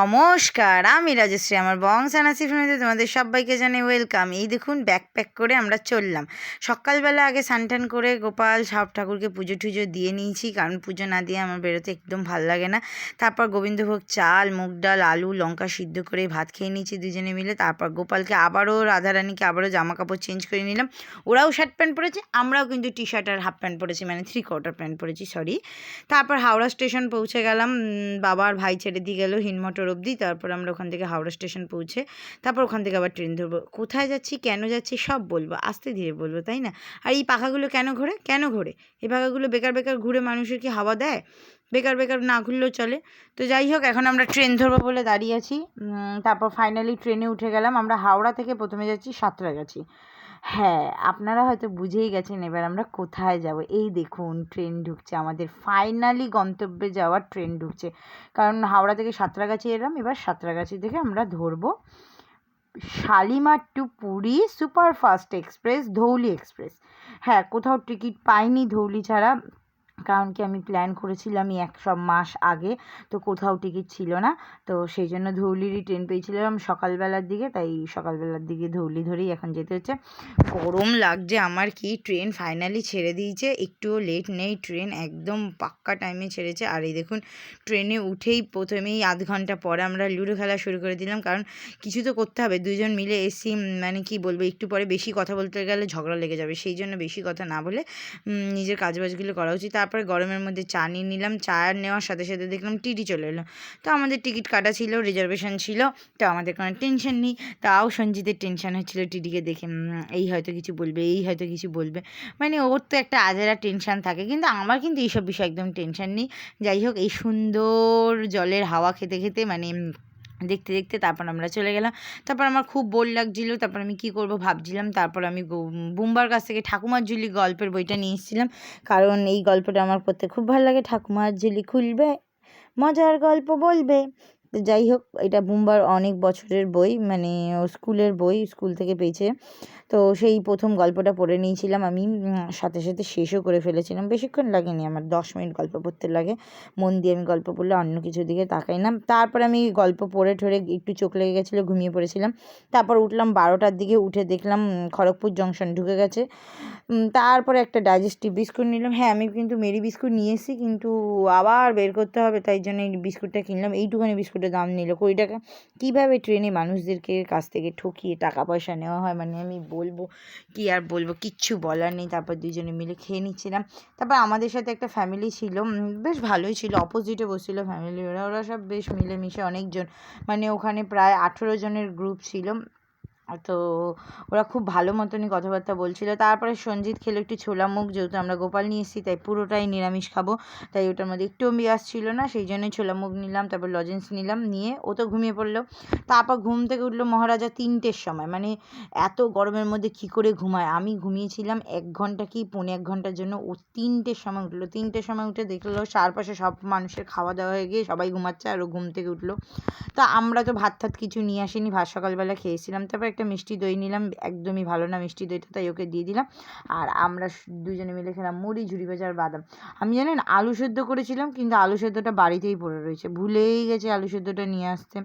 নমস্কার, আমি রাজশ্রী, আমার বংশানাসি ফ্যামিলিতে তোমাদের সবাইকে জানাই ওয়েলকাম। এই দেখুন, ব্যাকপ্যাক করে আমরা চললাম। সকালবেলা আগে সানটান করে গোপাল সাপ ঠাকুরকে পুজো টুজো দিয়ে নিয়েছি, কারণ পুজো না দিয়ে আমার বেরোতে একদম ভালো লাগে না। তারপর গোবিন্দভোগ চাল, মুগ ডাল, আলু, লঙ্কা সিদ্ধ করে ভাত খেয়ে নিয়েছি দুজনে মিলে। তারপর গোপালকে আবারও, রাধারানীকে আবারও জামা কাপড় চেঞ্জ করে নিলাম। ওরাও শার্ট প্যান্ট পরেছে, আমরাও কিন্তু টি শার্ট আর হাফ প্যান্ট পরেছি মানে থ্রি কোয়ার্টার প্যান্ট পরেছি সরি তারপর হাওড়া স্টেশন পৌঁছে গেলাম বাবার ভাই ছেড়ে দিয়ে গেল, হিনমোটর অবধি, তারপর আমরা ওখান থেকে হাওড়া স্টেশন পৌঁছে, তারপর ওখান থেকে আবার ট্রেন ধরবো। কোথায় যাচ্ছি, কেন যাচ্ছি, সব বলব, আস্তে ধীরে বলব, তাই না? আর এই পাখাগুলো কেন ঘোরে? কেন ঘোরে? এই পাখাগুলো বেকার বেকার ঘুরে মানুষের কি হাওয়া দেয়? বেকার বেকার না ঘুরলেও চলে। তো যাই হোক, এখন আমরা ট্রেন ধরবো বলে দাঁড়িয়ে আছি। তারপর ফাইনালি ট্রেনে উঠে গেলাম। আমরা হাওড়া থেকে প্রথমে যাচ্ছি সাঁতরাগাছি। হ্যাঁ আপনারা হয়তো বুঝেই গেছেন এবার আমরা কোথায় যাব। এই দেখুন ট্রেন ঢুকছে, আমাদের ফাইনালি গন্তব্যে যাওয়ার ট্রেন ঢুকছে। কারণ হাওড়া থেকে সাঁতরাগাছি এলাম, এবার সাঁতরাগাছি থেকে আমরা ধরবো Shalimar to Puri superfast express, Dhauli express. হ্যাঁ কোথাও টিকিট পাইনি ধৌলি ছাড়া। কারণ কি আমি প্ল্যান করেছিলাম এক সব মাস আগে, তো কোথাও টিকিট ছিল না। তো সেই জন্য ধৌলিরই ট্রেন পেয়েছিলাম সকালবেলার দিকে, তাই সকালবেলার দিকে ধৌলি ধরেই এখন যেতে হচ্ছে। গরম লাগছে, আমার কি ট্রেন ফাইনালি ছেড়ে দিয়েছে, একটুও লেট নেই ট্রেন একদম পাক্কা টাইমে ছেড়েছে। আর এই দেখুন ট্রেনে উঠেই প্রথমেই আধ ঘণ্টা পরে আমরা লুডো খেলা শুরু করে দিলাম, কারণ কিছু তো করতে হবে দুজন মিলে এসি মানে কি বলব, একটু পরে বেশি কথা বলতে গেলে ঝগড়া লেগে যাবে, সেই জন্য বেশি কথা না বলে নিজের কাজবাজগুলো করা উচিত। তারপরে গরমের মধ্যে চা নিয়ে নিলাম। চা নেওয়ার সাথে সাথে দেখলাম টিটি চলে এলো। তো আমাদের টিকিট কাটা ছিল রিজার্ভেশন ছিল, তো আমাদের কোনো টেনশন নেই। তাও সঞ্জিতের টেনশন হচ্ছিল টিটিকে দেখে এই হয়তো কিছু বলবে, এই হয়তো কিছু বলবে। মানে ওর তো একটা আজেরা টেনশন থাকে, কিন্তু আমার কিন্তু এইসব বিষয়ে একদম টেনশন নেই। যাই হোক, এই সুন্দর জলের হাওয়া খেতে খেতে মানে দেখতে দেখতে তারপর আমরা চলে গেলাম। তারপর আমার খুব বোর লাগছিল, তারপর আমি কি করব ভাবছিলাম। তারপর আমি বুমবার কাছ থেকে ঠাকুমার ঝুলি গল্পের বইটা নিয়ে এসেছিলাম। কারণ এই গল্পটা আমার পড়তে খুব ভালো লাগে। ঠাকুমার ঝুলি খুলবে, মজার গল্প বলবে। যাই হোক, এটা বুম্বার অনেক বছরের বই মানে স্কুলের বই, স্কুল থেকে পেয়েছে। তো সেই প্রথম গল্পটা পড়ে নিয়েছিলাম আমি সাথে সাথে শেষও করে ফেলেছিলাম। বেশিক্ষণ লাগেনি, আমার দশ মিনিট গল্প পড়তে লাগে। মন দিয়ে আমি গল্প পড়লে অন্য কিছুর দিকে তাকাই না তারপর আমি গল্প পড়ে ঠরে একটু চোখ লেগে গেছিল, ঘুমিয়ে পড়েছিলাম। তারপর উঠলাম বারোটার দিকে, উঠে দেখলাম খড়গপুর জংশন ঢুকে গেছে। তারপরে একটা ডাইজেস্টিভ বিস্কুট নিলাম। হ্যাঁ আমি কিন্তু মেরি বিস্কুট নিয়ে এসেছি, কিন্তু আবার বের করতে হবে, তাই জন্য এই বিস্কুটটা কিনলাম। এইটুখানি বিস্কুটের দাম নিল। কুড়ি টাকা। কীভাবে ট্রেনে মানুষদেরকে কাছ থেকে ঠকিয়ে টাকা পয়সা নেওয়া হয়? মানে আমি বলব? কি আর বলব? কিচ্ছু বলার নেই। তারপর দুজনে মিলে খেয়ে নিচ্ছিলাম। তারপর আমাদের সাথে একটা ফ্যামিলি ছিল। বেশ ভালোই ছিল। অপোজিটে বসছিল ফ্যামিলি ওরা ওরা সব বেশ মিলেমিশে অনেকজন। মানে ওখানে প্রায় আঠেরো জনের গ্রুপ ছিল। তো ওরা খুব ভালো মতনই কথাবার্তা বলছিল। তারপরে সঞ্জিত খেলো একটু ছোলা মুখ, যেহেতু আমরা গোপাল নিয়ে এসেছি, তাই পুরোটাই নিরামিষ খাব। তাই ওটার মধ্যে একটু বিয়াস ছিল না, সেই জন্যই ছোলা মুখ নিলাম, তারপর লজেন্স নিলাম, নিয়ে ও তো ঘুমিয়ে পড়ল। তারপর ঘুম থেকে উঠল মহারাজা তিনটের সময় মানে এত গরমের মধ্যে কি করে ঘুমায়? আমি ঘুমিয়েছিলাম এক ঘণ্টা কি, পৌনে এক ঘণ্টার জন্য ও তিনটের সময় উঠল। তিনটের সময় উঠে দেখল চারপাশে সব মানুষের খাওয়া দাওয়া হয়ে গিয়ে সবাই ঘুমাচ্ছে আর ও ঘুম থেকে উঠল। তা আমরা তো ভাত টাত কিছু নিয়ে আসিনি, ভাত সকালবেলা খেয়েছিলাম। তারপর একটা মিষ্টি দই নিলাম, একদমই ভালো না মিষ্টি দইটা, তাই ওকে দিয়ে দিলাম। আর আমরা দুজনে মিলে খেলাম মুড়ি ঝুড়ি আর বাদাম। আমি জানেন আলু সেদ্ধ করেছিলাম, কিন্তু আলু সেদ্ধটা বাড়িতেই পড়ে রয়েছে। ভুলেই গেছে আলু সেদ্ধটা নিয়ে আসতে।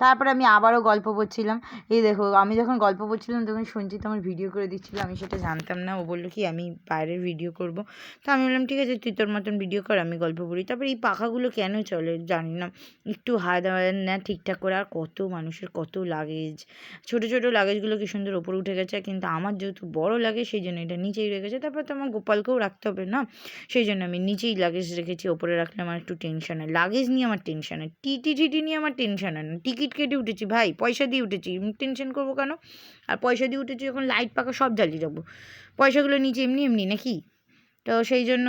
তারপরে আমি আবারও গল্প পড়ছিলাম এই দেখো, আমি যখন গল্প পড়ছিলাম তখন সঞ্জিত আমার ভিডিও করে দিচ্ছিল, আমি সেটা জানতাম না। ও বলল কি, আমি বাইরের ভিডিও করব। তো আমি বললাম, ঠিক আছে, তুই তোর মতন ভিডিও কর, আমি গল্প পড়ি তারপরে এই পাখাগুলো কেন চলে জানি না। একটু হাওয়া দেওয়া না, ঠিকঠাক করে। আর কত মানুষের কত লাগেজ ছোটো ছোটো লাগেজগুলো কি সুন্দর ওপরে উঠে গেছে, কিন্তু আমার যেহেতু বড় লাগে, সেই জন্য এটা নিচেই রেখেছে। তারপর তো আমার গোপালকেও রাখতে হবে না। সেই জন্য আমি নিচেই লাগেজ রেখেছি, ওপরে রাখলে আমার একটু টেনশন হয়। লাগেজ নিয়ে আমার টেনশন হয়। টিটি টিটি নিয়ে আমার টেনশন হয় না। টিকিট কেটে উঠেছি, ভাই। পয়সা দিয়ে উঠেছি। টেনশন করব কেন? আর পয়সা দিয়ে উঠেছি যখন লাইট পাকা সব জ্বালিয়ে যাব পয়সাগুলো নিচে এমনি এমনি নাকি? তো সেই জন্য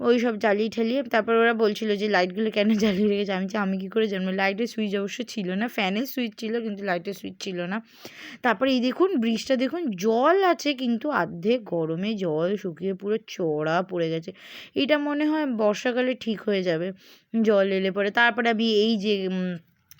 ওই সব জ্বালিয়ে ঠালিয়ে তারপর ওরা বলছিল যে লাইটগুলো কেন জ্বালিয়ে রেখেছে? আমি আমি কী করে জানব? লাইটের সুইচ অবশ্য ছিল না। ফ্যানের সুইচ ছিল, কিন্তু লাইটের সুইচ ছিল না। তারপরে এই দেখুন ব্রিজটা দেখুন, জল আছে, কিন্তু অর্ধেক গরমে জল শুকিয়ে পুরো চড়া পড়ে গেছে। এটা মনে হয় বর্ষাকালে ঠিক হয়ে যাবে। জল এলে পরে। তারপরে আমি এই যে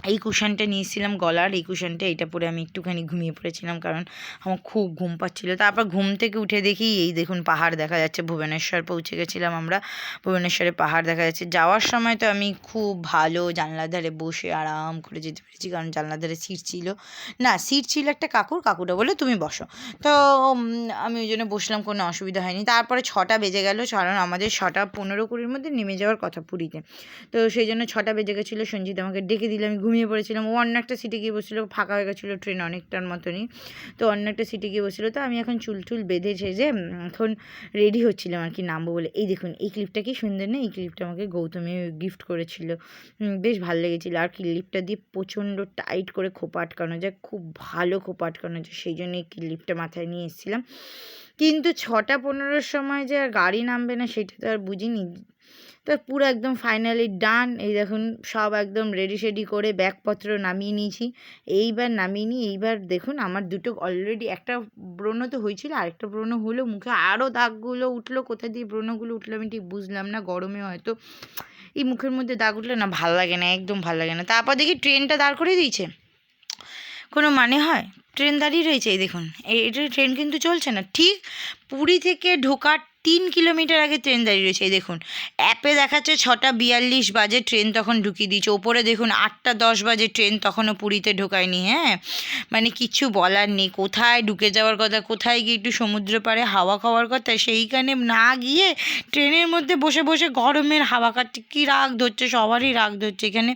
এই কুশনটা নিয়েছিলাম গলার, এই কুশনটা এটা পরে আমি একটুখানি ঘুমিয়ে পড়েছিলাম কারণ আমার খুব ঘুম পাচ্ছিলো। তারপর ঘুম থেকে উঠে দেখি এই দেখুন পাহাড় দেখা যাচ্ছে, ভুবনেশ্বর পৌঁছে গেছিলাম আমরা। ভুবনেশ্বরে পাহাড় দেখা যাচ্ছে। যাওয়ার সময় তো আমি খুব ভালো জানলার ধারে বসে আরাম করে যেতে পেরেছি কারণ জানলার ধারে সিট ছিল। না, সিট ছিল একটা কাকুর, কাকুটা বলে তুমি বসো। তো আমি ওই জন্য বসলাম, কোনো অসুবিধা হয়নি। তারপরে ছটা বেজে গেল, কারণ আমাদের ছটা পনেরো কুড়ির মধ্যে নেমে যাওয়ার কথা পুরীতে। তো সেই জন্য ছটা বেজে গেছিল, সঞ্জিত আমাকে ডেকে দিলে, আমি ঘুমিয়ে পড়েছিলাম। ও অন্য একটা সিটে গিয়ে বসেছিলো, ফাঁকা হয়ে গেছিল ট্রেন অনেকটার মতনই। তো অন্য একটা সিটে গিয়ে বসেছিলো। তো আমি এখন চুল টুল বেঁধে সেজে এখন রেডি হচ্ছিলাম আর কি নামবো বলে। এই দেখুন, এই ক্লিপটা কি সুন্দর না? এই ক্লিপটা আমাকে গৌতমী গিফট করেছিল। বেশ ভালো লেগেছিলো। আর ক্লিপটা দিয়ে প্রচণ্ড টাইট করে খোপা আটকানো যায়, খুব ভালো খোপা আটকানো যায়, সেই জন্য এই ক্লিপটা মাথায় নিয়ে এসেছিলাম। কিন্তু ছটা পনেরোর সময় যে আর গাড়ি নামবে না, সেটা তো আর বুঝিনি। তো পুরো একদম ফাইনালি ডান এই দেখুন, সব একদম রেডি সেডি করে ব্যাগপত্র নামিয়ে নিয়েছি। এইবার নামিয়ে নিই এইবার দেখুন, আমার দুটো অলরেডি একটা ব্রণ তো হয়েছিল, আরেকটা ব্রণ হলো মুখে। আরও দাগগুলো উঠল, কোথা দিয়ে ব্রণগুলো উঠল আমি ঠিক বুঝলাম না, গরমে হয়তো এই মুখের মধ্যে দাগ উঠলে। না, ভালো লাগে না, একদম ভালো লাগে না। তারপর দেখি ট্রেনটা দাঁড় করে দিয়েছে? কোনো মানে হয়? ট্রেন দাঁড়িয়ে রয়েছে, এই দেখুন। এই ট্রেন কিন্তু চলছে না। ঠিক পুরী থেকে ঢোকার তিন কিলোমিটার আগে ট্রেন দাঁড়িয়ে রয়েছে, এই দেখুন। অ্যাপে দেখাচ্ছে ছটা বিয়াল্লিশ বাজে ট্রেন তখন ঢুকিয়ে দিয়েছে। ওপরে দেখুন আটটা দশ বাজে ট্রেন তখনও পুরীতে ঢোকায়নি হ্যাঁ? মানে কিচ্ছু বলার নেই। কোথায় ঢুকে যাওয়ার কথা, কোথায় গিয়ে একটু সমুদ্র পাড়ে হাওয়া খাওয়ার কথা, সেইখানে না গিয়ে ট্রেনের মধ্যে বসে বসে গরমের হাওয়া খাচ্ছে। কী রাগ ধরছে, সবারই রাগ ধরছে। এখানে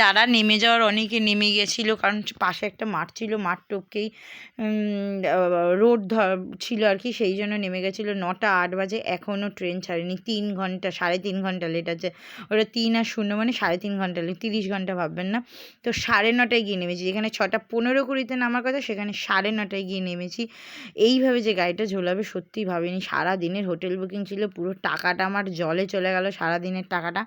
যারা নেমে যাওয়ার অনেকে নেমে গেছিল, কারণ পাশে একটা মাঠ ছিল, মাঠ টপকেই রোড ছিল আর কি, সেই জন্য নেমে গেছিল। নটা আট বাজে এখনও ট্রেন ছাড়েনি। তিন ঘণ্টা, সাড়ে তিন ঘণ্টা লেট আছে। ওটা তিন আর শূন্য মানে সাড়ে তিন ঘণ্টা লেট তিরিশ ঘণ্টা ভাববেন না। তো সাড়ে নটায় গিয়ে নেমেছি। যেখানে ছটা পনেরো কুড়িতে নামার কথা, সেখানে সাড়ে নটায় গিয়ে নেমেছি। এইভাবে যে গাড়িটা ঝোলাবে সত্যিই ভাবিনি। সারা দিনের হোটেল বুকিং ছিল, পুরো টাকাটা আমার জলে চলে গেল সারা দিনের টাকাটা।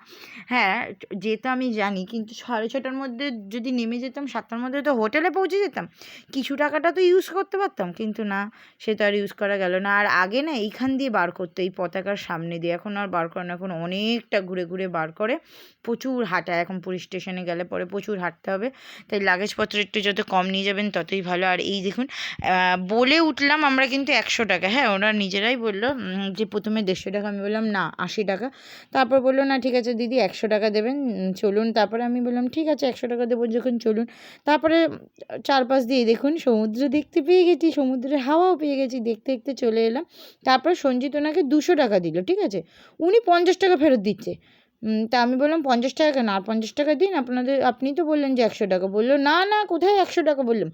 হ্যাঁ যেহেতু আমি জানি, কিন্তু সাড়ে ছটার মধ্যে যদি নেমে যেতাম, সাতটার মধ্যে তো হোটেলে পৌঁছে যেতাম। কিছু টাকাটা তো ইউজ করতে পারতাম, কিন্তু না, সে তো আর ইউজ করা গেল না। আর আগে না, এইখান দিয়ে বার করতো এই পতাকার সামনে দিয়ে। এখন আর বার করে না, এখন অনেকটা ঘুরে ঘুরে বার করে। প্রচুর হাঁটায় এখন পুলিশ স্টেশনে গেলে পরে প্রচুর হাঁটতে হবে। তাই লাগেজপত্র একটু যত কম নিয়ে যাবেন, ততই ভালো। আর এই দেখুন বলে উঠলাম আমরা কিন্তু একশো টাকা। হ্যাঁ ওরা নিজেরাই বলল যে প্রথমে দেড়শো টাকা, আমি বললাম, না, আশি টাকা। তারপর বলল, না, ঠিক আছে দিদি, একশো টাকা দেবেন চলুন। তারপরে আমি বললাম, ঠিক আছে, একশো টাকা দেবো, যখন চলুন। তারপরে চারপাশ দিয়ে দেখুন, সমুদ্র দেখতে পেয়ে গেছি, সমুদ্রের হাওয়াও পেয়ে গেছি, দেখতে দেখতে চলে এলাম। তারপর সঞ্জিত ওনাকে দুশো টাকা দিল ঠিক আছে? উনি পঞ্চাশ টাকা ফেরত দিচ্ছে। তা আমি বললাম পঞ্চাশ টাকা কেন? আর পঞ্চাশ টাকা দিন? আপনাদের, আপনি তো বললেন যে একশো টাকা। বলল, না না, কোথায় একশো টাকা? বললাম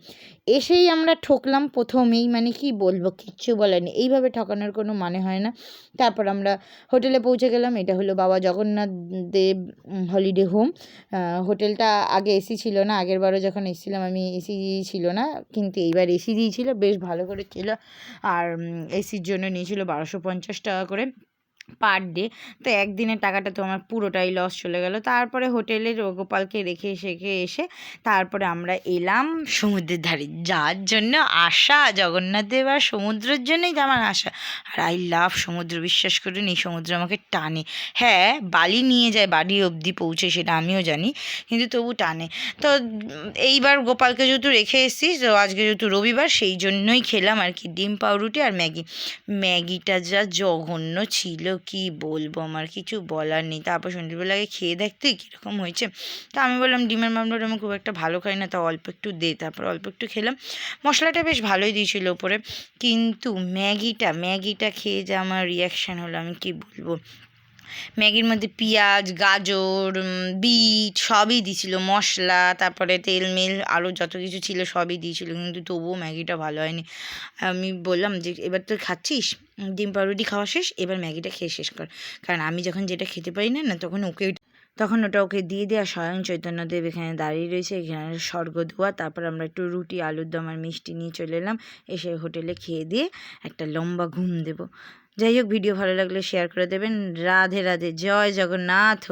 এসেই আমরা ঠকলাম প্রথমেই মানে কি বলব, কিচ্ছু বলার নেই। এইভাবে ঠকানোর কোনো মানে হয় না। তারপর আমরা হোটেলে পৌঁছে গেলাম। এটা হলো বাবা জগন্নাথ দেব হলিডে হোম হোটেলটা আগে এসি ছিল না। আগের বারও যখন এসেছিলাম আমি এসি ছিল না। কিন্তু এইবার এসি দিয়েছিল, বেশ ভালো করে ছিল। আর এসির জন্য নিয়েছিল বারোশো পঞ্চাশ টাকা করে। Per day. তো একদিনের টাকাটা তো আমার পুরোটাই লস চলে গেল। তারপরে হোটেলের গোপালকে রেখে শেখে এসে তারপরে আমরা এলাম সমুদ্রের ধারে। যার জন্য আশা, জগন্নাথ দেব আর সমুদ্রের জন্যই আমার আশা। আর আই লাভ সমুদ্র, বিশ্বাস করুন, এই সমুদ্র আমাকে টানে। হ্যাঁ বালি নিয়ে যায় বাড়ি অবধি পৌঁছে সেটা আমিও জানি, কিন্তু তবু টানে। তো এইবার গোপালকে যেহেতু রেখে এসেছি, তো আজকে যেহেতু রবিবার, সেই জন্যই খেলাম আর কি। ডিম, পাউরুটি আর ম্যাগি। ম্যাগিটা যা জঘন্য ছিল কি বলব? আমার কিছু বলার নেই। তারপর সন্ধ্যেবেলায় খেয়ে দেখতে কীরকম হয়েছে। তা আমি বললাম, ডিমের মামলাটা আমি খুব একটা ভালো খাই না, তা অল্প একটু দে। তারপর অল্প একটু খেলাম। মশলাটা বেশ ভালোই দিয়েছিল ওপরে। কিন্তু ম্যাগিটা ম্যাগিটা খেয়ে যে আমার রিয়াকশান হলো, আমি কি বলব? ম্যাগির মধ্যে পেঁয়াজ, গাজর বিট সবই দিয়েছিল, মশলা, তারপরে তেল, মেল আরও যত কিছু ছিল সবই দিয়েছিল, কিন্তু তবুও ম্যাগিটা ভালো হয়নি। আমি বললাম যে, এবার তো খাচ্ছিস? ডিম পাউরুটি খাওয়া শেষ? এবার ম্যাগিটা খেয়ে শেষ কর। কারণ আমি যখন যেটা খেতে পারি না না, তখন ওকে তখন ওটা ওকে দিয়ে দেওয়া স্বয়ং চৈতন্যদেব এখানে দাঁড়িয়ে রয়েছে, এখানে স্বর্গ দোয়া তারপর আমরা একটু রুটি, আলুর দম আর মিষ্টি নিয়ে চলে এলাম, এসে হোটেলে খেয়ে দিয়ে একটা লম্বা ঘুম দেব। যাই হোক ভিডিও ভালো লাগলে শেয়ার করে দেবেন। রাধে রাধে জয় জগন্নাথ।